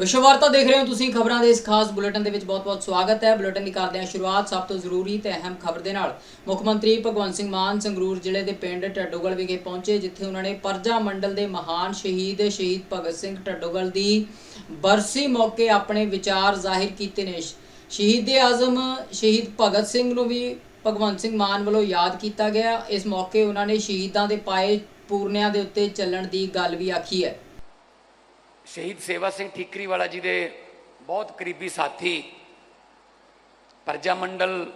ਵਿਸ਼ਵ ਵਾਰਤਾ ਦੇਖ ਰਹੇ ਹੋ ਤੁਸੀਂ ਖਬਰਾਂ ਦੇ ਇਸ ਖਾਸ ਬੁਲੇਟਿਨ ਦੇ ਵਿੱਚ ਬਹੁਤ-ਬਹੁਤ ਸਵਾਗਤ ਹੈ। ਬੁਲੇਟਿਨ ਦੀ ਕਰਦੇ ਹਾਂ ਸ਼ੁਰੂਆਤ, ਸਭ ਤੋਂ ਜ਼ਰੂਰੀ ਤੇ ਅਹਿਮ ਖਬਰ ਦੇ ਨਾਲ। ਮੁੱਖ ਮੰਤਰੀ ਭਗਵੰਤ ਸਿੰਘ ਮਾਨ ਸੰਗਰੂਰ ਜ਼ਿਲ੍ਹੇ ਦੇ ਪਿੰਡ ਟੱਡੋਗਲ ਵਿਖੇ ਪਹੁੰਚੇ, ਜਿੱਥੇ ਉਹਨਾਂ ਨੇ ਪਰਜਾ ਮੰਡਲ ਦੇ ਮਹਾਨ ਸ਼ਹੀਦ ਸ਼ਹੀਦ ਭਗਤ ਸਿੰਘ ਟੱਡੋਗਲ ਦੀ ਬਰਸੀ ਮੌਕੇ ਆਪਣੇ ਵਿਚਾਰ ਜ਼ਾਹਿਰ ਕੀਤੇ ਨੇ। ਸ਼ਹੀਦ ਆਜ਼ਮ ਸ਼ਹੀਦ ਭਗਤ ਸਿੰਘ ਨੂੰ ਵੀ ਭਗਵੰਤ ਸਿੰਘ ਮਾਨ ਵੱਲੋਂ ਯਾਦ ਕੀਤਾ ਗਿਆ। ਇਸ ਮੌਕੇ ਉਹਨਾਂ ਨੇ ਸ਼ਹੀਦਾਂ ਦੇ ਪਾਏ ਪੂਰਨਿਆਂ ਦੇ ਉੱਤੇ ਚੱਲਣ ਦੀ ਗੱਲ ਵੀ ਆਖੀ ਹੈ। ਸ਼ਹੀਦ ਸੇਵਾ ਸਿੰਘ ਠੀਕਰੀ ਵਾਲਾ ਜੀ ਦੇ ਬਹੁਤ ਕਰੀਬੀ ਸਾਥੀ ਪ੍ਰਜਾ ਮੰਡਲ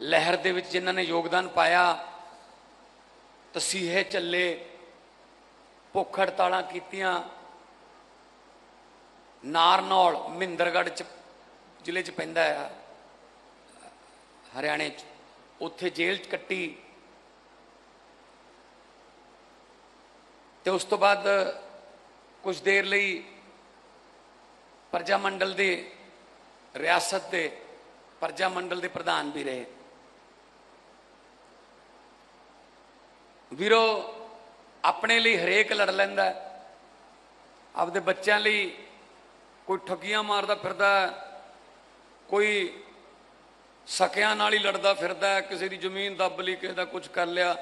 ਲਹਿਰ ਦੇ ਵਿੱਚ ਜਿਨ੍ਹਾਂ ਨੇ ਯੋਗਦਾਨ ਪਾਇਆ, ਤਸੀਹੇ ਚੱਲੇ, ਭੁੱਖ ਹੜਤਾਲਾਂ ਕੀਤੀਆਂ, ਨਾਰਨੌਲ, ਮਹਿੰਦਰਗੜ੍ਹ ਚ, ਜ਼ਿਲ੍ਹੇ ਚ ਪੈਂਦਾ ਹੈ ਹਰਿਆਣੇ ਚ, ਉੱਥੇ ਜੇਲ੍ਹ ਚ ਕੱਟੀ। ਤੇ ਉਸ ਤੋਂ ਬਾਅਦ ਕੁਝ ਦੇਰ ਲਈ ਪ੍ਰਜਾ ਮੰਡਲ ਦੇ ਰਿਆਸਤ ਦੇ ਪ੍ਰਜਾ ਮੰਡਲ ਦੇ ਪ੍ਰਧਾਨ ਵੀ ਰਹੇ। ਵੀਰੋ, ਆਪਣੇ ਲਈ ਹਰੇਕ ਲੜ ਲੈਂਦਾ ਆਪਦੇ ਬੱਚਿਆਂ ਲਈ ਕੋਈ ਠੱਗੀਆਂ ਮਾਰਦਾ ਫਿਰਦਾ ਕੋਈ ਸਕਿਆਂ ਨਾਲ ਹੀ ਲੜਦਾ ਫਿਰਦਾ ਕਿਸੇ ਦੀ ਜ਼ਮੀਨ ਦੱਬ ਲਈ, ਕਿਸੇ ਦਾ ਕੁਝ ਕਰ ਲਿਆ।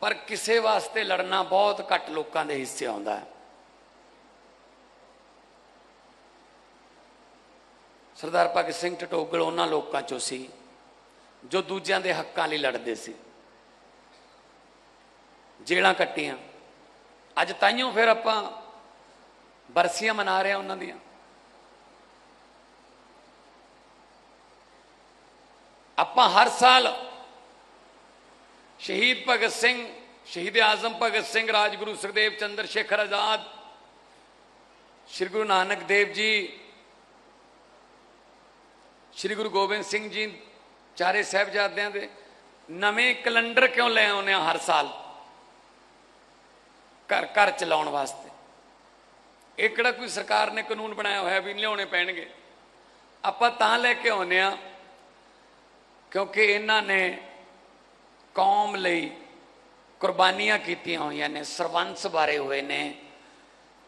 ਪਰ ਕਿਸੇ ਵਾਸਤੇ ਲੜਨਾ ਬਹੁਤ ਘੱਟ ਲੋਕਾਂ ਦੇ ਹਿੱਸੇ ਆਉਂਦਾ ਹੈ। ਸਰਦਾਰ ਭਗਤ ਸਿੰਘ ਟਟੋਗਲ ਉਹਨਾਂ ਲੋਕਾਂ ਚੋਂ ਸੀ, ਜੋ ਦੂਜਿਆਂ ਦੇ ਹੱਕਾਂ ਲਈ ਲੜਦੇ ਸੀ। ਜੇਲਾਂ ਕੱਟੀਆਂ। ਅੱਜ ਤਾਈਓ ਫਿਰ ਆਪਾਂ ਬਰਸੀਆਂ ਮਨਾ ਰਹੇ ਹਾਂ ਉਹਨਾਂ ਦੀਆਂ। ਆਪਾਂ ਹਰ ਸਾਲ ਸ਼ਹੀਦ ਭਗਤ ਸਿੰਘ, ਸ਼ਹੀਦ ਆਜ਼ਮ ਭਗਤ ਸਿੰਘ, ਰਾਜਗੁਰੂ ਸੁਖਦੇਵ ਚੰਦਰ ਸ਼ੇਖਰ ਆਜ਼ਾਦ, ਸ੍ਰੀ ਗੁਰੂ ਨਾਨਕ ਦੇਵ ਜੀ ਸ੍ਰੀ ਗੁਰੂ ਗੋਬਿੰਦ ਸਿੰਘ ਜੀ ਚਾਰੇ ਸਾਹਿਬਜ਼ਾਦਿਆਂ ਦੇ ਨਵੇਂ ਕੈਲੰਡਰ ਕਿਉਂ ਲੈ ਆਉਂਦੇ ਆ ਹਰ ਸਾਲ? ਘਰ ਘਰ ਚਲਾਉਣ ਵਾਸਤੇ। ਇਹ ਕਿਹੜਾ ਕੋਈ ਸਰਕਾਰ ਨੇ ਕਾਨੂੰਨ ਬਣਾਇਆ ਹੋਇਆ ਵੀ ਲਿਆਉਣੇ ਪੈਣਗੇ? ਆਪਾਂ ਤਾਂ ਲੈ ਕੇ ਆਉਂਦੇ ਆ ਕਿਉਂਕਿ ਇਹਨਾਂ ਨੇ ਕੌਮ ਲਈ ਕੁਰਬਾਨੀਆਂ ਕੀਤੀਆਂ ਹੋਈਆਂ ਨੇ, ਸਰਵੰਸ ਬਾਰੇ ਹੋਏ ਨੇ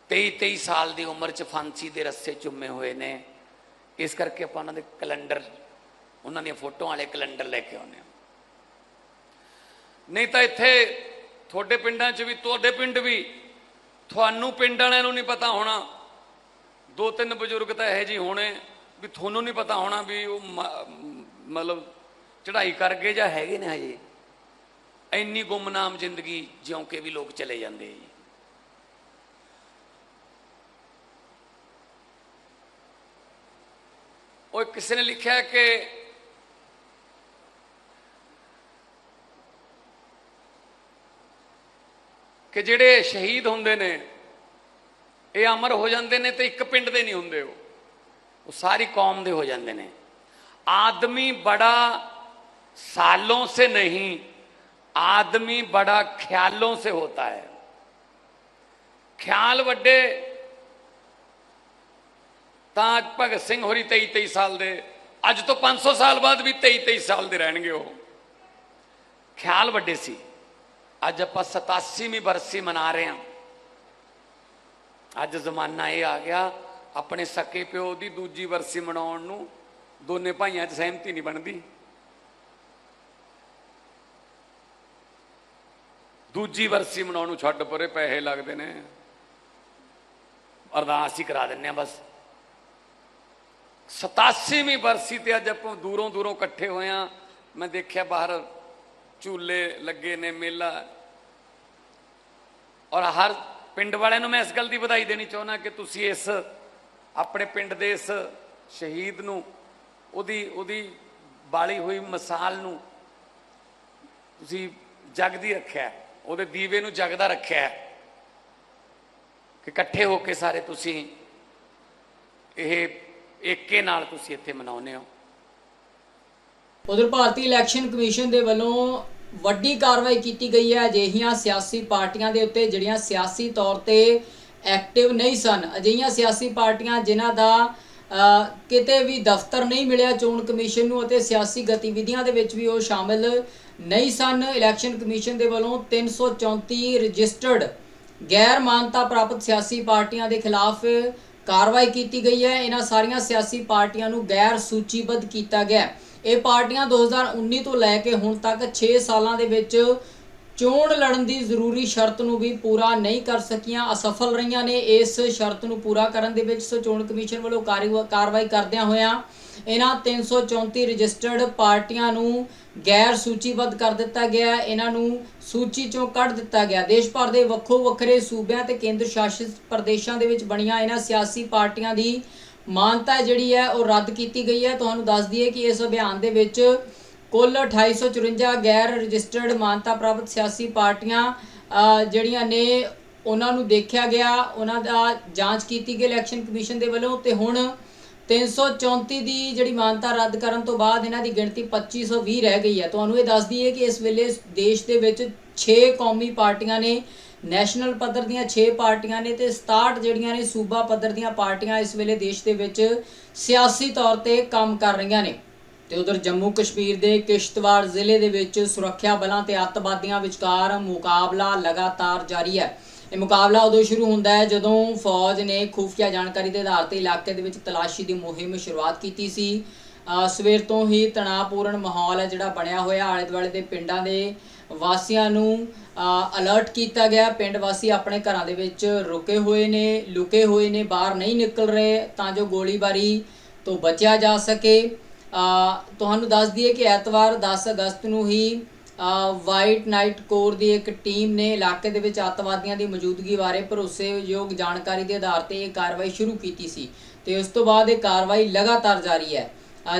23 23 ਸਾਲ ਦੀ ਉਮਰ 'ਚ ਫਾਂਸੀ ਦੇ ਰੱਸੇ ਚੁੰਮੇ ਹੋਏ ਨੇ। ਇਸ ਕਰਕੇ ਆਪਾਂ ਉਹਨਾਂ ਦੇ ਕੈਲੰਡਰ, ਉਹਨਾਂ ਦੀਆਂ ਫੋਟੋਆਂ ਵਾਲੇ ਕੈਲੰਡਰ ਲੈ ਕੇ ਆਉਂਦੇ ਹਾਂ। ਨਹੀਂ ਤਾਂ ਇੱਥੇ ਤੁਹਾਡੇ ਪਿੰਡਾਂ 'ਚ ਵੀ, ਤੁਹਾਡੇ ਪਿੰਡ ਵੀ, ਤੁਹਾਨੂੰ ਪਿੰਡ ਵਾਲਿਆਂ ਨੂੰ ਨਹੀਂ ਪਤਾ ਹੋਣਾ। ਦੋ ਤਿੰਨ ਬਜ਼ੁਰਗ ਤਾਂ ਇਹੋ ਜਿਹੇ ਹੋਣੇ ਵੀ ਤੁਹਾਨੂੰ ਨਹੀਂ ਪਤਾ ਹੋਣਾ ਵੀ ਉਹ ਮ- ਮਤਲਬ ਚੜ੍ਹਾਈ ਕਰ ਗਏ ਜਾਂ ਹੈਗੇ ਨੇ ਹਜੇ। ਇੰਨੀ ਗੁੰਮਨਾਮ ਜ਼ਿੰਦਗੀ ਜਿਉਂ ਕੇ ਵੀ ਲੋਕ ਚਲੇ ਜਾਂਦੇ ਜੀ। ਉਹ ਕਿਸੇ ਨੇ ਲਿਖਿਆ ਕਿ ਕਿ ਜਿਹੜੇ ਸ਼ਹੀਦ ਹੁੰਦੇ ਨੇ ਇਹ ਅਮਰ ਹੋ ਜਾਂਦੇ ਨੇ ਤੇ ਇੱਕ ਪਿੰਡ ਦੇ ਨਹੀਂ ਹੁੰਦੇ ਉਹ ਉਹ ਸਾਰੀ ਕੌਮ ਦੇ ਹੋ ਜਾਂਦੇ ਨੇ ਆਦਮੀ ਬੜਾ सालों से नहीं आदमी बड़ा ख्यालों से होता है ਖਿਆਲ ਵੱਡੇ ਤਾਂ ਅੱਜ ਭਗਤ ਸਿੰਘ ਹੋਰੀ 23 23 ਸਾਲ ਦੇ, ਅੱਜ ਤੋਂ 500 ਸਾਲ ਬਾਅਦ ਵੀ 23 23 ਸਾਲ ਦੇ ਰਹਿਣਗੇ ਉਹ। ਖਿਆਲ ਵੱਡੇ ਸੀ। ਅੱਜ ਆਪਾਂ 87ਵੀਂ ਬਰਸੀ ਮਨਾ ਰਹੇ ਹਾਂ। ਅੱਜ ਜ਼ਮਾਨਾ ਇਹ ਆ ਗਿਆ, ਆਪਣੇ ਸਕੇ ਪਿਓ ਦੀ ਦੂਜੀ ਬਰਸੀ ਮਨਾਉਣ ਨੂੰ ਦੋਨੇ ਭਾਈਆਂ 'ਚ ਸਹਿਮਤੀ ਨਹੀਂ ਬਣਦੀ। ਦੂਜੀ ਵਰਸੀ ਮਨਾਉਣ ਨੂੰ ਛੱਡ ਪਰੇ ਪੈਸੇ ਲੱਗਦੇ ਨੇ। ਅਰਦਾਸ ਹੀ ਕਰਾ ਦਿੰਨੇ ਆ ਬਸ। 87ਵੀਂ ਬਰਸੀ ਤੇ ਅੱਜ ਆਪਾਂ ਦੂਰੋਂ ਦੂਰੋਂ ਇਕੱਠੇ ਹੋਏ ਆ ਮੈਂ ਦੇਖਿਆ ਬਾਹਰ ਝੂਲੇ ਲੱਗੇ ਨੇ, ਮੇਲਾ। ਔਰ ਹਰ ਪਿੰਡ ਵਾਲਿਆਂ ਨੂੰ ਮੈਂ ਇਸ ਗੱਲ ਦੀ ਵਧਾਈ ਦੇਣੀ ਚਾਹੁੰਦਾ ਕਿ ਤੁਸੀਂ ਇਸ ਆਪਣੇ ਪਿੰਡ ਦੇ ਇਸ ਸ਼ਹੀਦ ਨੂੰ, ਉਹਦੀ ਉਹਦੀ ਬਾਲੀ ਹੋਈ ਮਿਸਾਲ ਨੂੰ ਤੁਸੀਂ ਜਗਦੀ ਰੱਖਿਆ ਉਹਦੇ ਦੀਵੇ ਨੂੰ ਜਗਦਾ ਰੱਖਿਆ ਕਿ ਇਕੱਠੇ ਹੋ ਕੇ ਸਾਰੇ ਤੁਸੀਂ ਇਹ ਏਕੇ ਨਾਲ ਤੁਸੀਂ ਇੱਥੇ ਮਨਾਉਂਦੇ ਹੋ। ਉਧਰ ਭਾਰਤੀ ਇਲੈਕਸ਼ਨ ਕਮਿਸ਼ਨ ਦੇ ਵੱਲੋਂ ਵੱਡੀ ਕਾਰਵਾਈ ਕੀਤੀ ਗਈ ਹੈ। ਅਜਿਹੀਆਂ ਸਿਆਸੀ ਪਾਰਟੀਆਂ ਦੇ ਉੱਤੇ ਜਿਹੜੀਆਂ ਸਿਆਸੀ ਤੌਰ ਤੇ ਐਕਟਿਵ ਨਹੀਂ ਸਨ, ਅਜਿਹੀਆਂ ਸਿਆਸੀ ਪਾਰਟੀਆਂ ਜਿਨ੍ਹਾਂ ਦਾ ਕਿਤੇ ਵੀ ਦਫ਼ਤਰ ਨਹੀਂ ਮਿਲਿਆ ਚੋਣ ਕਮਿਸ਼ਨ ਨੂੰ ਅਤੇ ਸਿਆਸੀ ਗਤੀਵਿਧੀਆਂ ਦੇ ਵਿੱਚ ਵੀ ਉਹ ਸ਼ਾਮਿਲ ਨਹੀਂ ਸਨ। ਇਲੈਕਸ਼ਨ ਕਮਿਸ਼ਨ ਦੇ ਵੱਲੋਂ 334 ਰਜਿਸਟਰਡ ਗੈਰ ਮਾਨਤਾ ਪ੍ਰਾਪਤ ਸਿਆਸੀ ਪਾਰਟੀਆਂ ਦੇ ਖਿਲਾਫ ਕਾਰਵਾਈ ਕੀਤੀ ਗਈ ਹੈ। ਇਹਨਾਂ ਸਾਰੀਆਂ ਸਿਆਸੀ ਪਾਰਟੀਆਂ ਨੂੰ ਗੈਰ ਸੂਚੀਬੱਧ ਕੀਤਾ ਗਿਆ ਇਹ ਪਾਰਟੀਆਂ 2019 ਤੋਂ ਲੈ ਕੇ ਹੁਣ ਤੱਕ 6 ਸਾਲਾਂ ਦੇ ਵਿੱਚ ਚੋਣ ਲੜਨ ਦੀ ਜ਼ਰੂਰੀ ਸ਼ਰਤ ਨੂੰ ਵੀ ਪੂਰਾ ਨਹੀਂ ਕਰ ਸਕੀਆਂ, ਅਸਫਲ ਰਹੀਆਂ ਨੇ। ਇਸ ਸ਼ਰਤ ਨੂੰ ਪੂਰਾ ਕਰਨ ਦੇ ਵਿੱਚ ਸੋ ਚੋਣ ਕਮਿਸ਼ਨ ਵੱਲੋਂ ਕਾਰਵਾ- ਕਾਰਵਾਈ ਕਰਦਿਆਂ ਹੋਇਆਂ ਇਹਨਾਂ 334 ਰਜਿਸਟਰਡ ਪਾਰਟੀਆਂ ਨੂੰ ਗੈਰ ਸੂਚੀਬੱਧ ਕਰ ਦਿੱਤਾ ਗਿਆ। ਇਹਨਾਂ ਨੂੰ ਸੂਚੀ ਚੋਂ ਕੱਢ ਦਿੱਤਾ ਗਿਆ। ਦੇਸ਼ ਭਰ ਦੇ ਵੱਖੋ ਵੱਖਰੇ ਸੂਬਿਆਂ ਤੇ ਕੇਂਦਰ ਸ਼ਾਸਿਤ ਪ੍ਰਦੇਸ਼ਾਂ ਦੇ ਵਿੱਚ ਬਣੀਆਂ ਇਹਨਾਂ ਸਿਆਸੀ ਪਾਰਟੀਆਂ ਦੀ ਮਾਨਤਾ ਜਿਹੜੀ ਹੈ ਉਹ ਰੱਦ ਕੀਤੀ ਗਈ ਹੈ। ਤੁਹਾਨੂੰ ਦੱਸ ਦਈਏ ਕਿ ਇਸ ਅਭਿਆਨ ਦੇ ਵਿੱਚ ਕੁੱਲ 2854 ਗੈਰ ਰਜਿਸਟਰਡ ਮਾਨਤਾ ਪ੍ਰਾਪਤ ਸਿਆਸੀ ਪਾਰਟੀਆਂ ਜਿਹੜੀਆਂ ਨੇ ਉਹਨਾਂ ਨੂੰ ਦੇਖਿਆ ਗਿਆ, ਉਹਨਾਂ ਦਾ ਜਾਂਚ ਕੀਤੀ ਗਈ ਇਲੈਕਸ਼ਨ ਕਮਿਸ਼ਨ ਦੇ ਵੱਲੋਂ ਤੇ ਹੁਣ 334 ਦੀ ਜਿਹੜੀ ਮਾਨਤਾ ਰੱਦ ਕਰਨ ਤੋਂ ਬਾਅਦ ਇਹਨਾਂ ਦੀ ਗਿਣਤੀ 2520 ਰਹਿ ਗਈ ਹੈ। ਤੁਹਾਨੂੰ ਇਹ ਦੱਸ ਦਈਏ ਕਿ ਇਸ ਵੇਲੇ ਦੇਸ਼ ਦੇ ਵਿੱਚ 6 ਕੌਮੀ ਪਾਰਟੀਆਂ ਨੇ, ਨੈਸ਼ਨਲ ਪੱਧਰ ਦੀਆਂ 6 ਪਾਰਟੀਆਂ ਨੇ ਤੇ 67 ਜਿਹੜੀਆਂ ਨੇ ਸੂਬਾ ਪੱਧਰ ਦੀਆਂ ਪਾਰਟੀਆਂ ਇਸ ਵੇਲੇ ਦੇਸ਼ ਦੇ ਵਿੱਚ ਸਿਆਸੀ ਤੌਰ ਤੇ ਕੰਮ ਕਰ ਰਹੀਆਂ ਨੇ। ਤੇ ਉਧਰ ਜੰਮੂ ਕਸ਼ਮੀਰ ਦੇ ਕਿਸ਼ਤਵਾੜ ਜ਼ਿਲ੍ਹੇ ਦੇ ਵਿੱਚ ਸੁਰੱਖਿਆ ਬਲਾਂ ਤੇ ਅੱਤਵਾਦੀਆਂ ਵਿਚਕਾਰ ਮੁਕਾਬਲਾ ਲਗਾਤਾਰ ਜਾਰੀ ਹੈ। ਇਹ ਮੁਕਾਬਲਾ ਉਦੋਂ ਸ਼ੁਰੂ ਹੁੰਦਾ ਹੈ ਜਦੋਂ ਫੌਜ ਨੇ ਖੁਫੀਆ ਜਾਣਕਾਰੀ ਦੇ ਆਧਾਰ ਤੇ ਇਲਾਕੇ ਦੇ ਵਿੱਚ ਤਲਾਸ਼ੀ ਦੀ ਮੁਹਿੰਮ ਸ਼ੁਰੂਆਤ ਕੀਤੀ ਸੀ। ਸਵੇਰ ਤੋਂ ਹੀ ਤਣਾਅਪੂਰਨ ਮਾਹੌਲ ਹੈ ਜਿਹੜਾ ਬਣਿਆ ਹੋਇਆ। ਆਲੇ ਦੁਆਲੇ ਦੇ ਪਿੰਡਾਂ ਦੇ ਵਾਸੀਆਂ ਨੂੰ ਅਲਰਟ ਕੀਤਾ ਗਿਆ। ਪਿੰਡ ਵਾਸੀ ਆਪਣੇ ਘਰਾਂ ਦੇ ਵਿੱਚ ਰੁਕੇ ਹੋਏ ਨੇ, ਲੁਕੇ ਹੋਏ ਨੇ, ਬਾਹਰ ਨਹੀਂ ਨਿਕਲ ਰਹੇ ਤਾਂ ਜੋ ਗੋਲੀਬਾਰੀ ਤੋਂ ਬਚਿਆ ਜਾ ਸਕੇ। ਤੁਹਾਨੂੰ ਦੱਸ ਦਈਏ ਕਿ ਐਤਵਾਰ 10 ਅਗਸਤ ਨੂੰ ਹੀ ਵਾਈਟ ਨਾਈਟ ਕੋਰ ਦੀ ਇੱਕ ਟੀਮ ਨੇ ਇਲਾਕੇ ਦੇ ਵਿੱਚ ਅੱਤਵਾਦੀਆਂ ਦੀ ਮੌਜੂਦਗੀ ਬਾਰੇ ਭਰੋਸੇਯੋਗ ਜਾਣਕਾਰੀ ਦੇ ਆਧਾਰ ਤੇ ਇਹ ਕਾਰਵਾਈ ਸ਼ੁਰੂ ਕੀਤੀ ਸੀ ਤੇ ਉਸ ਤੋਂ ਬਾਅਦ ਇਹ ਕਾਰਵਾਈ ਲਗਾਤਾਰ ਜਾਰੀ ਹੈ।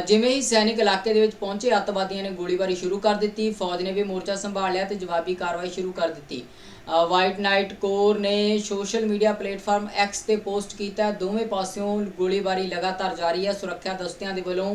ਜਿਵੇਂ ਹੀ ਸੈਨਿਕ ਇਲਾਕੇ ਦੇ ਵਿੱਚ ਪਹੁੰਚੇ ਅੱਤਵਾਦੀਆਂ ਨੇ ਗੋਲੀਬਾਰੀ ਸ਼ੁਰੂ ਕਰ ਦਿੱਤੀ, ਫੌਜ ਨੇ ਵੀ ਮੋਰਚਾ ਸੰਭਾਲ ਲਿਆ ਤੇ ਜਵਾਬੀ ਕਾਰਵਾਈ ਸ਼ੁਰੂ ਕਰ ਦਿੱਤੀ। ਵਾਈਟ ਨਾਈਟ ਕੋਰ ਨੇ ਸੋਸ਼ਲ ਮੀਡੀਆ ਪਲੇਟਫਾਰਮ ਐਕਸ ਤੇ ਪੋਸਟ ਕੀਤਾ, ਦੋਵੇਂ ਪਾਸਿਓਂ ਗੋਲੀਬਾਰੀ ਲਗਾਤਾਰ ਜਾਰੀ ਹੈ। ਸੁਰੱਖਿਆ ਦਸਤਿਆਂ ਦੇ ਵੱਲੋਂ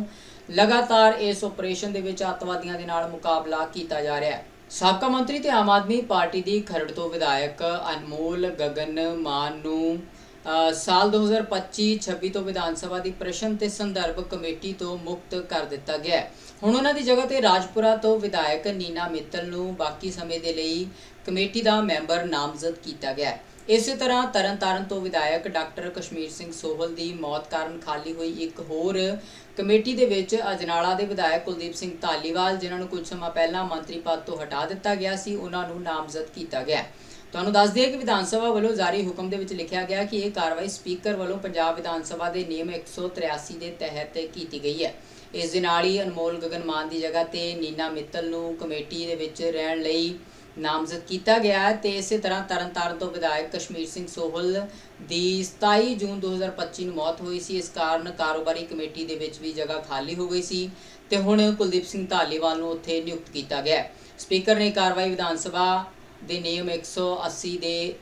ਲਗਾਤਾਰ ਇਸ ਆਪਰੇਸ਼ਨ ਦੇ ਵਿੱਚ ਅੱਤਵਾਦੀਆਂ ਦੇ ਨਾਲ ਮੁਕਾਬਲਾ ਕੀਤਾ ਜਾ ਰਿਹਾ ਹੈ। ਸਾਬਕਾ ਮੰਤਰੀ ਤੇ ਆਮ ਆਦਮੀ ਪਾਰਟੀ ਦੀ ਖਰੜ ਤੋਂ ਵਿਧਾਇਕ ਅਨਮੋਲ ਗਗਨ ਮਾਨ ਨੂੰ ਅ, ਸਾਲ 2025-26 ਤੋਂ ਵਿਧਾਨ ਸਭਾ ਦੀ ਪ੍ਰਸ਼ਨ ਤੇ ਸੰਦਰਭ ਕਮੇਟੀ ਤੋਂ ਮੁਕਤ ਕਰ ਦਿੱਤਾ ਗਿਆ ਹੈ। ਹੁਣ ਉਹਨਾਂ ਦੀ ਜਗ੍ਹਾ ਤੇ ਰਾਜਪੁਰਾ ਤੋਂ ਵਿਧਾਇਕ ਨੀਨਾ ਮਿੱਤਲ ਨੂੰ ਬਾਕੀ ਸਮੇਂ ਦੇ ਲਈ ਕਮੇਟੀ ਦਾ ਮੈਂਬਰ ਨਾਮਜ਼ਦ ਕੀਤਾ ਗਿਆ ਹੈ। ਇਸੇ ਤਰ੍ਹਾਂ ਤਰਨਤਾਰਨ ਤੋਂ ਵਿਧਾਇਕ ਡਾਕਟਰ ਕਸ਼ਮੀਰ ਸਿੰਘ ਸੋਹਲ ਦੀ ਮੌਤ ਕਾਰਨ ਖਾਲੀ ਹੋਈ ਇੱਕ ਹੋਰ ਕਮੇਟੀ ਦੇ ਵਿੱਚ ਅਜਨਾਲਾ ਦੇ ਵਿਧਾਇਕ ਕੁਲਦੀਪ ਸਿੰਘ ਧਾਲੀਵਾਲ, ਜਿਨ੍ਹਾਂ ਨੂੰ ਕੁਝ ਸਮਾਂ ਪਹਿਲਾਂ ਮੰਤਰੀ ਪਦ ਤੋਂ ਹਟਾ ਦਿੱਤਾ ਗਿਆ ਸੀ, ਉਹਨਾਂ ਨੂੰ ਨਾਮਜ਼ਦ ਕੀਤਾ ਗਿਆ। ਤੁਹਾਨੂੰ ਦੱਸ ਦਈਏ ਕਿ ਵਿਧਾਨ ਸਭਾ ਵੱਲੋਂ ਜਾਰੀ ਹੁਕਮ ਦੇ ਵਿੱਚ ਲਿਖਿਆ ਗਿਆ ਕਿ ਇਹ ਕਾਰਵਾਈ ਸਪੀਕਰ ਵੱਲੋਂ ਪੰਜਾਬ ਵਿਧਾਨ ਸਭਾ ਦੇ ਨਿਯਮ 183 ਦੇ ਤਹਿਤ ਕੀਤੀ ਗਈ ਹੈ। ਇਸ ਦੇ ਨਾਲ ਹੀ ਅਨਮੋਲ ਗਗਨ ਮਾਨ ਦੀ ਜਗ੍ਹਾ ਤੇ ਨੀਨਾ ਮਿੱਤਲ ਨੂੰ ਕਮੇਟੀ ਦੇ ਵਿੱਚ ਰਹਿਣ ਲਈ ਨਾਮਜ਼ਦ ਕੀਤਾ ਗਿਆ ਹੈ ਤੇ ਇਸੇ ਤਰ੍ਹਾਂ ਤਰਨਤਾਰਨ ਤੋਂ ਵਿਧਾਇਕ ਕਸ਼ਮੀਰ ਸਿੰਘ ਸੋਹਲ ਦੀ 27 ਜੂਨ 2025 ਨੂੰ ਮੌਤ ਹੋਈ ਸੀ। ਇਸ ਕਾਰਨ ਕਾਰੋਬਾਰੀ ਕਮੇਟੀ ਦੇ ਵਿੱਚ ਵੀ ਜਗ੍ਹਾ ਖਾਲੀ ਹੋ ਗਈ ਸੀ ਤੇ ਹੁਣ ਕੁਲਦੀਪ ਸਿੰਘ ਧਾਲੀਵਾਲ ਨੂੰ ਉੱਥੇ ਨਿਯੁਕਤ ਕੀਤਾ ਗਿਆ ਸਪੀਕਰ ਨੇ ਕਾਰਵਾਈ ਵਿਧਾਨ ਸਭਾ ਦੇ ਨਿਯਮ 180 ਦੇ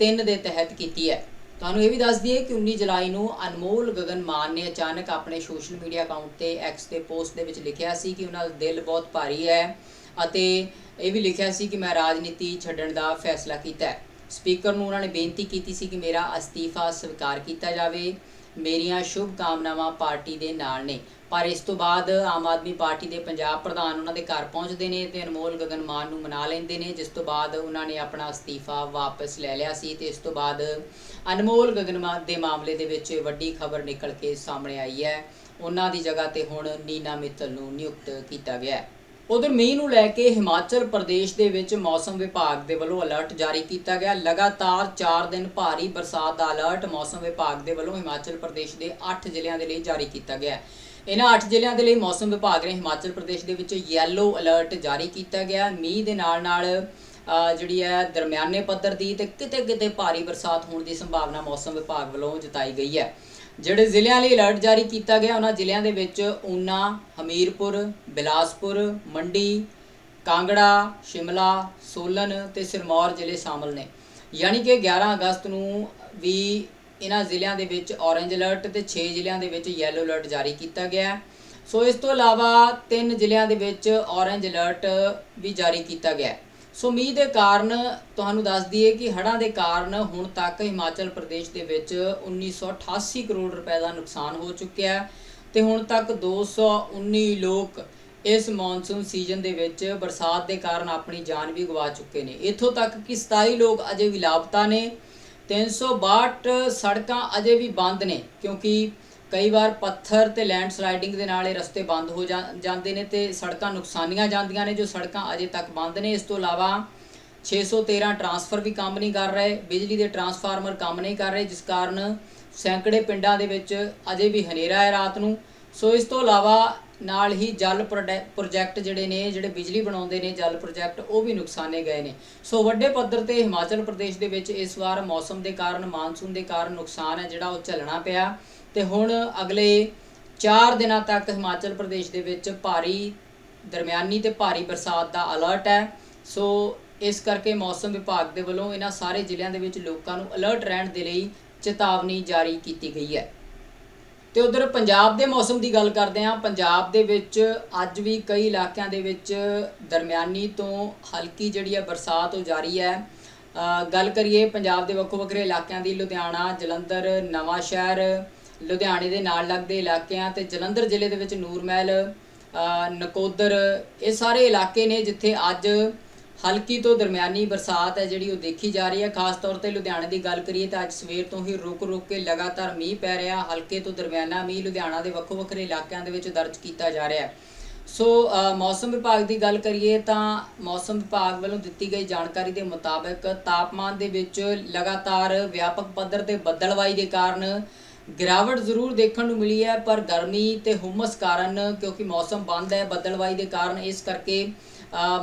3 ਦੇ ਤਹਿਤ ਕੀਤੀ ਹੈ। ਤੁਹਾਨੂੰ ਇਹ ਵੀ ਦੱਸ ਦਈਏ ਕਿ 19 ਜੁਲਾਈ ਨੂੰ ਅਨਮੋਲ ਗਗਨ ਮਾਨ ਨੇ ਅਚਾਨਕ ਆਪਣੇ ਸੋਸ਼ਲ ਮੀਡੀਆ ਅਕਾਊਂਟ ਤੇ ਐਕਸ ਤੇ ਪੋਸਟ ਦੇ ਵਿੱਚ ਲਿਖਿਆ ਸੀ ਕਿ ਉਹਨਾਂ ਦਾ ਦਿਲ ਬਹੁਤ ਭਾਰੀ ਹੈ। ਅਤੇ ਇਹ ਵੀ ਲਿਖਿਆ ਸੀ ਕਿ ਮੈਂ ਰਾਜਨੀਤੀ ਛੱਡਣ ਦਾ ਫੈਸਲਾ ਕੀਤਾ ਹੈ। ਸਪੀਕਰ ਨੂੰ ਉਹਨਾਂ ਨੇ ਬੇਨਤੀ ਕੀਤੀ ਸੀ ਕਿ ਮੇਰਾ ਅਸਤੀਫਾ ਸਵੀਕਾਰ ਕੀਤਾ ਜਾਵੇ। ਮੇਰੀਆਂ ਸ਼ੁਭ ਕਾਮਨਾਵਾਂ ਪਾਰਟੀ ਦੇ ਨਾਲ ਨੇ। ਪਰ ਇਸ ਤੋਂ ਬਾਅਦ ਆਮ ਆਦਮੀ ਪਾਰਟੀ ਦੇ ਪੰਜਾਬ ਪ੍ਰਧਾਨ ਉਹਨਾਂ ਦੇ ਘਰ ਪਹੁੰਚਦੇ ਨੇ ਤੇ ਅਨਮੋਲ ਗਗਨ ਮਾਨ ਨੂੰ ਮਨਾ ਲੈਂਦੇ ਨੇ, ਜਿਸ ਤੋਂ ਬਾਅਦ ਉਹਨਾਂ ਨੇ ਆਪਣਾ ਅਸਤੀਫਾ ਵਾਪਸ ਲੈ ਲਿਆ ਸੀ ਤੇ ਇਸ ਤੋਂ ਬਾਅਦ ਅਨਮੋਲ ਗਗਨ ਮਾਨ ਦੇ ਮਾਮਲੇ ਦੇ ਵਿੱਚ ਵੱਡੀ ਖਬਰ ਨਿਕਲ ਕੇ ਸਾਹਮਣੇ ਆਈ ਹੈ। ਉਹਨਾਂ ਦੀ ਜਗ੍ਹਾ ਤੇ ਹੁਣ ਨੀਨਾ ਮਿੱਤਲ ਨੂੰ ਨਿਯੁਕਤ ਕੀਤਾ ਗਿਆ ਹੈ। ਉਧਰ ਮੀਂਹ ਨੂੰ ਲੈ ਕੇ ਹਿਮਾਚਲ ਪ੍ਰਦੇਸ਼ ਦੇ ਵਿੱਚ ਮੌਸਮ ਵਿਭਾਗ ਦੇ ਵੱਲੋਂ ਅਲਰਟ ਜਾਰੀ ਕੀਤਾ ਗਿਆ। ਲਗਾਤਾਰ 4 ਦਿਨ ਭਾਰੀ ਬਰਸਾਤ ਦਾ ਅਲਰਟ ਮੌਸਮ ਵਿਭਾਗ ਦੇ ਵੱਲੋਂ ਹਿਮਾਚਲ ਪ੍ਰਦੇਸ਼ ਦੇ 8 ਜ਼ਿਲ੍ਹਿਆਂ ਦੇ ਲਈ ਜਾਰੀ ਕੀਤਾ ਗਿਆ ਇਹਨਾਂ 8 ਜ਼ਿਲ੍ਹਿਆਂ ਦੇ ਲਈ ਮੌਸਮ ਵਿਭਾਗ ਨੇ ਹਿਮਾਚਲ ਪ੍ਰਦੇਸ਼ ਦੇ ਵਿੱਚ ਯੈਲੋ ਅਲਰਟ ਜਾਰੀ ਕੀਤਾ ਗਿਆ। ਮੀਂਹ ਦੇ ਨਾਲ ਨਾਲ ਜਿਹੜੀ ਹੈ ਦਰਮਿਆਨੇ ਪੱਧਰ ਦੀ ਤੇ ਕਿਤੇ ਕਿਤੇ ਭਾਰੀ ਬਰਸਾਤ ਹੋਣ ਦੀ ਸੰਭਾਵਨਾ ਮੌਸਮ ਵਿਭਾਗ ਵੱਲੋਂ ਜਤਾਈ ਗਈ ਹੈ। ਜਿਹੜੇ ਜ਼ਿਲ੍ਹਿਆਂ ਲਈ ਅਲਰਟ ਜਾਰੀ ਕੀਤਾ ਗਿਆ, ਉਹਨਾਂ ਜ਼ਿਲ੍ਹਿਆਂ ਦੇ ਵਿੱਚ ਊਨਾ, ਹਮੀਰਪੁਰ, ਬਿਲਾਸਪੁਰ, ਮੰਡੀ, ਕਾਂਗੜਾ, ਸ਼ਿਮਲਾ, ਸੋਲਨ ਤੇ ਸਿਰਮੌਰ ਜ਼ਿਲ੍ਹੇ ਸ਼ਾਮਲ ਨੇ। ਯਾਨੀ ਕਿ 11 ਅਗਸਤ ਨੂੰ ਵੀ ਇਹਨਾਂ ਜ਼ਿਲ੍ਹਿਆਂ ਦੇ ਵਿੱਚ ਔਰੇਂਜ ਅਲਰਟ ਤੇ 6 ਜ਼ਿਲ੍ਹਿਆਂ ਦੇ ਵਿੱਚ ਯੈਲੋ ਅਲਰਟ ਜਾਰੀ ਕੀਤਾ ਗਿਆ ਸੋ ਇਸ ਤੋਂ ਇਲਾਵਾ ਤਿੰਨ ਜ਼ਿਲ੍ਹਿਆਂ ਦੇ ਵਿੱਚ ਔਰੇਂਜ ਅਲਰਟ ਵੀ ਜਾਰੀ ਕੀਤਾ ਗਿਆ ਸੋ ਮੀਂਹ ਦੇ ਕਾਰਨ ਤੁਹਾਨੂੰ ਦੱਸ ਦਈਏ ਕਿ ਹੜ੍ਹਾਂ ਦੇ ਕਾਰਨ ਹੁਣ ਤੱਕ ਹਿਮਾਚਲ ਪ੍ਰਦੇਸ਼ ਦੇ ਵਿੱਚ 1988 ਕਰੋੜ ਰੁਪਏ ਦਾ ਨੁਕਸਾਨ ਹੋ ਚੁੱਕਿਆ ਹੈ ਤੇ ਹੁਣ ਤੱਕ 219 ਲੋਕ ਇਸ ਮੌਨਸੂਨ ਸੀਜ਼ਨ ਦੇ ਵਿੱਚ ਬਰਸਾਤ ਦੇ ਕਾਰਨ ਆਪਣੀ ਜਾਨ ਵੀ ਗਵਾ ਚੁੱਕੇ ਨੇ। ਇੱਥੋਂ ਤੱਕ ਕਿ 27 ਲੋਕ ਅਜੇ ਵੀ ਲਾਪਤਾ ਨੇ 362 ਸੜਕਾਂ ਅਜੇ ਵੀ ਬੰਦ ਨੇ ਕਿਉਂਕਿ ਕਈ ਵਾਰ ਪੱਥਰ ਤੇ ਲੈਂਡ ਸਲਾਈਡਿੰਗ ਦੇ ਨਾਲ ਇਹ ਰਸਤੇ ਬੰਦ ਹੋ ਜਾਂਦੇ ਨੇ ਤੇ ਸੜਕਾਂ ਨੁਕਸਾਨੀਆਂ ਜਾਂਦੀਆਂ ਨੇ ਜੋ ਸੜਕਾਂ ਅਜੇ ਤੱਕ ਬੰਦ ਨੇ। ਇਸ ਤੋਂ ਇਲਾਵਾ 613 ਟਰਾਂਸਫਰ ਵੀ ਕੰਮ ਨਹੀਂ ਕਰ ਰਹੇ, ਬਿਜਲੀ ਦੇ ਟਰਾਂਸਫਾਰਮਰ ਕੰਮ ਨਹੀਂ ਕਰ ਰਹੇ, ਜਿਸ ਕਾਰਨ ਸੈਂਕੜੇ ਪਿੰਡਾਂ ਦੇ ਵਿੱਚ ਅਜੇ ਵੀ ਹਨੇਰਾ ਹੈ ਰਾਤ ਨੂੰ। ਸੋ ਇਸ ਤੋਂ ਇਲਾਵਾ ਨਾਲ ਹੀ ਜਲ ਪ੍ਰੋਡੈ- ਪ੍ਰੋਜੈਕਟ ਜਿਹੜੇ ਨੇ, ਜਿਹੜੇ ਬਿਜਲੀ ਬਣਾਉਂਦੇ ਨੇ ਜਲ ਪ੍ਰੋਜੈਕਟ, ਉਹ ਵੀ ਨੁਕਸਾਨੇ ਗਏ ਨੇ। ਸੋ ਵੱਡੇ ਪੱਧਰ ਤੇ ਹਿਮਾਚਲ ਪ੍ਰਦੇਸ਼ ਦੇ ਵਿੱਚ ਇਸ ਵਾਰ ਮੌਸਮ ਦੇ ਕਾਰਨ, ਮਾਨਸੂਨ ਦੇ ਕਾਰਨ ਨੁਕਸਾਨ ਹੈ ਜਿਹੜਾ ਉਹ ਝੱਲਣਾ ਪਿਆ। ਤੇ ਹੁਣ ਅਗਲੇ 4 ਦਿਨਾਂ ਤੱਕ ਹਿਮਾਚਲ ਪ੍ਰਦੇਸ਼ ਦੇ ਵਿੱਚ ਭਾਰੀ ਦਰਮਿਆਨੀ ਤੇ ਭਾਰੀ ਬਰਸਾਤ ਦਾ ਅਲਰਟ ਹੈ। ਸੋ ਇਸ ਕਰਕੇ ਮੌਸਮ ਵਿਭਾਗ ਦੇ ਵੱਲੋਂ ਇਹਨਾਂ ਸਾਰੇ ਜ਼ਿਲ੍ਹਿਆਂ ਦੇ ਵਿੱਚ ਲੋਕਾਂ ਨੂੰ ਅਲਰਟ ਰਹਿਣ ਦੇ ਲਈ ਚੇਤਾਵਨੀ ਜਾਰੀ ਕੀਤੀ ਗਈ ਹੈ। ਤੇ ਉਧਰ ਪੰਜਾਬ ਦੇ ਮੌਸਮ ਦੀ ਗੱਲ ਕਰਦੇ ਹਾਂ। ਪੰਜਾਬ ਦੇ ਵਿੱਚ ਅੱਜ ਵੀ ਕਈ ਇਲਾਕਿਆਂ ਦੇ ਵਿੱਚ ਦਰਮਿਆਨੀ ਤੋਂ ਹਲਕੀ ਜਿਹੜੀ ਹੈ ਬਰਸਾਤ ਹੋ ਜਾਰੀ ਹੈ। ਗੱਲ ਕਰੀਏ ਪੰਜਾਬ ਦੇ ਵੱਖੋ ਵੱਖਰੇ ਇਲਾਕਿਆਂ ਦੀ, ਲੁਧਿਆਣਾ, ਜਲੰਧਰ ਨਵਾਂ ਸ਼ਹਿਰ ਲੁਧਿਆਣੇ ਦੇ ਨਾਲ ਲੱਗਦੇ ਇਲਾਕਿਆਂ ਤੇ ਜਲੰਧਰ ਜ਼ਿਲ੍ਹੇ ਦੇ ਵਿੱਚ ਨੂਰਮਹਿਲ ਨਕੋਦਰ, ਇਹ ਸਾਰੇ ਇਲਾਕੇ ਨੇ ਜਿੱਥੇ ਅੱਜ ਹਲਕੀ ਤੋਂ ਦਰਮਿਆਨੀ ਬਰਸਾਤ ਹੈ ਜਿਹੜੀ ਉਹ ਦੇਖੀ ਜਾ ਰਹੀ ਹੈ। ਖਾਸ ਤੌਰ ਤੇ ਲੁਧਿਆਣੇ ਦੀ ਗੱਲ ਕਰੀਏ ਤਾਂ ਅੱਜ ਸਵੇਰ ਤੋਂ ਹੀ ਰੁਕ ਰੁਕ ਕੇ ਲਗਾਤਾਰ ਮੀਂਹ ਪੈ ਰਿਹਾ। ਹਲਕੇ ਤੋਂ ਦਰਮਿਆਨਾ ਮੀਂਹ ਲੁਧਿਆਣਾ ਦੇ ਵੱਖੋ ਵੱਖਰੇ ਇਲਾਕਿਆਂ ਦੇ ਵਿੱਚ ਦਰਜ ਕੀਤਾ ਜਾ ਰਿਹਾ ਹੈ। ਸੋ ਮੌਸਮ ਵਿਭਾਗ ਦੀ ਗੱਲ ਕਰੀਏ ਤਾਂ ਮੌਸਮ ਵਿਭਾਗ ਵੱਲੋਂ ਦਿੱਤੀ ਗਈ ਜਾਣਕਾਰੀ ਦੇ ਮੁਤਾਬਕ ਤਾਪਮਾਨ ਦੇ ਵਿੱਚ ਲਗਾਤਾਰ ਵਿਆਪਕ ਪੱਧਰ ਤੇ ਬੱਦਲਵਾਈ ਦੇ ਕਾਰਨ ਗਿਰਾਵਟ ਜ਼ਰੂਰ ਦੇਖਣ ਨੂੰ ਮਿਲੀ ਹੈ, ਪਰ ਗਰਮੀ ਤੇ ਹੁਮਸ ਕਾਰਨ ਕਿਉਂਕਿ ਮੌਸਮ ਬੰਦ ਹੈ, ਬੱਦਲਵਾਈ ਦੇ ਕਾਰਨ ਇਸ ਕਰਕੇ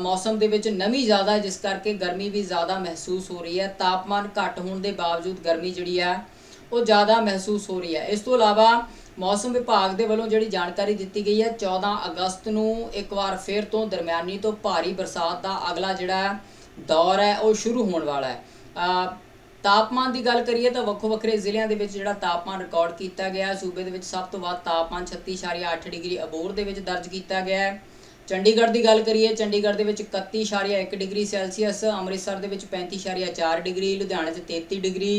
ਮੌਸਮ ਦੇ ਵਿੱਚ ਨਮੀ ਜ਼ਿਆਦਾ ਹੈ, ਜਿਸ ਕਰਕੇ ਗਰਮੀ ਵੀ ਜ਼ਿਆਦਾ ਮਹਿਸੂਸ ਹੋ ਰਹੀ ਹੈ। ਤਾਪਮਾਨ ਘੱਟ ਹੋਣ ਦੇ ਬਾਵਜੂਦ ਗਰਮੀ ਜਿਹੜੀ ਹੈ, ਉਹ ਜ਼ਿਆਦਾ ਮਹਿਸੂਸ ਹੋ ਰਹੀ ਹੈ। ਇਸ ਤੋਂ ਇਲਾਵਾ ਮੌਸਮ ਵਿਭਾਗ ਦੇ ਵੱਲੋਂ ਜਿਹੜੀ ਜਾਣਕਾਰੀ ਦਿੱਤੀ ਗਈ ਹੈ 14 ਅਗਸਤ ਨੂੰ ਇੱਕ ਵਾਰ ਫਿਰ ਤੋਂ ਦਰਮਿਆਨੀ ਤੋਂ ਭਾਰੀ ਬਰਸਾਤ ਦਾ ਅਗਲਾ ਜਿਹੜਾ ਦੌਰ ਹੈ, ਉਹ ਸ਼ੁਰੂ ਹੋਣ ਵਾਲਾ ਹੈ। ਤਾਪਮਾਨ ਦੀ ਗੱਲ ਕਰੀਏ ਤਾਂ ਵੱਖੋ ਵੱਖਰੇ ਜ਼ਿਲ੍ਹਿਆਂ ਦੇ ਵਿੱਚ ਜਿਹੜਾ ਤਾਪਮਾਨ ਰਿਕਾਰਡ ਕੀਤਾ ਗਿਆ ਸੂਬੇ ਦੇ ਵਿੱਚ ਸਭ ਤੋਂ ਵੱਧ ਤਾਪਮਾਨ 36.8 ਡਿਗਰੀ ਅਬੋਰ ਦੇ ਵਿੱਚ ਦਰਜ ਕੀਤਾ ਗਿਆ ਹੈ। ਚੰਡੀਗੜ੍ਹ ਦੀ ਗੱਲ ਕਰੀਏ, ਚੰਡੀਗੜ੍ਹ ਦੇ ਵਿੱਚ 31.1 ਡਿਗਰੀ ਸੈਲਸੀਅਸ, ਅੰਮ੍ਰਿਤਸਰ ਦੇ ਵਿੱਚ 35.4 ਡਿਗਰੀ, ਲੁਧਿਆਣਾ 'ਚ 33 ਡਿਗਰੀ,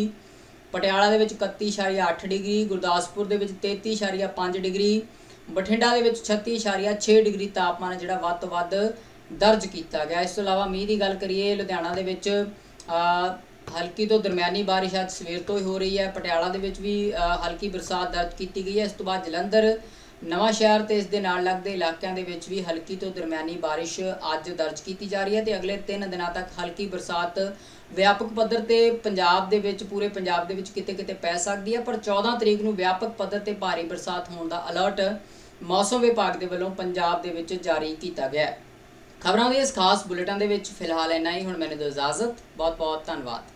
ਪਟਿਆਲਾ ਦੇ ਵਿੱਚ 31.8 ਡਿਗਰੀ, ਗੁਰਦਾਸਪੁਰ ਦੇ ਵਿੱਚ 33.5 ਡਿਗਰੀ, ਬਠਿੰਡਾ ਦੇ ਵਿੱਚ 36.6 ਡਿਗਰੀ ਤਾਪਮਾਨ ਜਿਹੜਾ ਵੱਧ ਤੋਂ ਵੱਧ ਦਰਜ ਕੀਤਾ ਗਿਆ ਇਸ ਤੋਂ ਇਲਾਵਾ ਮੀਂਹ ਦੀ ਗੱਲ ਕਰੀਏ, ਲੁਧਿਆਣਾ ਦੇ ਵਿੱਚ ਹਲਕੀ ਤੋਂ ਦਰਮਿਆਨੀ ਬਾਰਿਸ਼ ਅੱਜ ਸਵੇਰ ਤੋਂ ਹੀ ਹੋ ਰਹੀ ਹੈ। ਪਟਿਆਲਾ ਦੇ ਵਿੱਚ ਵੀ ਹਲਕੀ ਬਰਸਾਤ ਦਰਜ ਕੀਤੀ ਗਈ ਹੈ। ਇਸ ਤੋਂ ਬਾਅਦ ਜਲੰਧਰ, ਨਵਾਂ ਸ਼ਹਿਰ ਤੇ ਇਸ ਦੇ ਨਾਲ ਲੱਗਦੇ ਇਲਾਕਿਆਂ ਦੇ ਵਿੱਚ ਵੀ ਹਲਕੀ ਤੋਂ ਦਰਮਿਆਨੀ ਬਾਰਿਸ਼ ਅੱਜ ਦਰਜ ਕੀਤੀ ਜਾ ਰਹੀ ਹੈ ਤੇ ਅਗਲੇ 3 ਦਿਨਾਂ ਤੱਕ ਹਲਕੀ ਬਰਸਾਤ ਵਿਆਪਕ ਪੱਧਰ ਤੇ ਪੰਜਾਬ ਦੇ ਵਿੱਚ, ਪੂਰੇ ਪੰਜਾਬ ਦੇ ਵਿੱਚ ਕਿਤੇ ਕਿਤੇ ਪੈ ਸਕਦੀ ਹੈ। ਪਰ 14 ਤਰੀਕ ਨੂੰ ਵਿਆਪਕ ਪੱਧਰ ਤੇ ਭਾਰੀ ਬਰਸਾਤ ਹੋਣ ਦਾ ਅਲਰਟ ਮੌਸਮ ਵਿਭਾਗ ਦੇ ਵੱਲੋਂ ਪੰਜਾਬ ਦੇ ਵਿੱਚ ਜਾਰੀ ਕੀਤਾ ਗਿਆ ਹੈ। ਖਬਰਾਂ ਦੇ ਇਸ ਖਾਸ ਬੁਲੇਟਿਨ ਦੇ ਵਿੱਚ ਫਿਲਹਾਲ ਇੰਨਾ ਹੀ। ਹੁਣ ਮੈਨੂੰ ਦਿਓ ਇਜਾਜ਼ਤ। ਬਹੁਤ ਬਹੁਤ ਧੰਨਵਾਦ।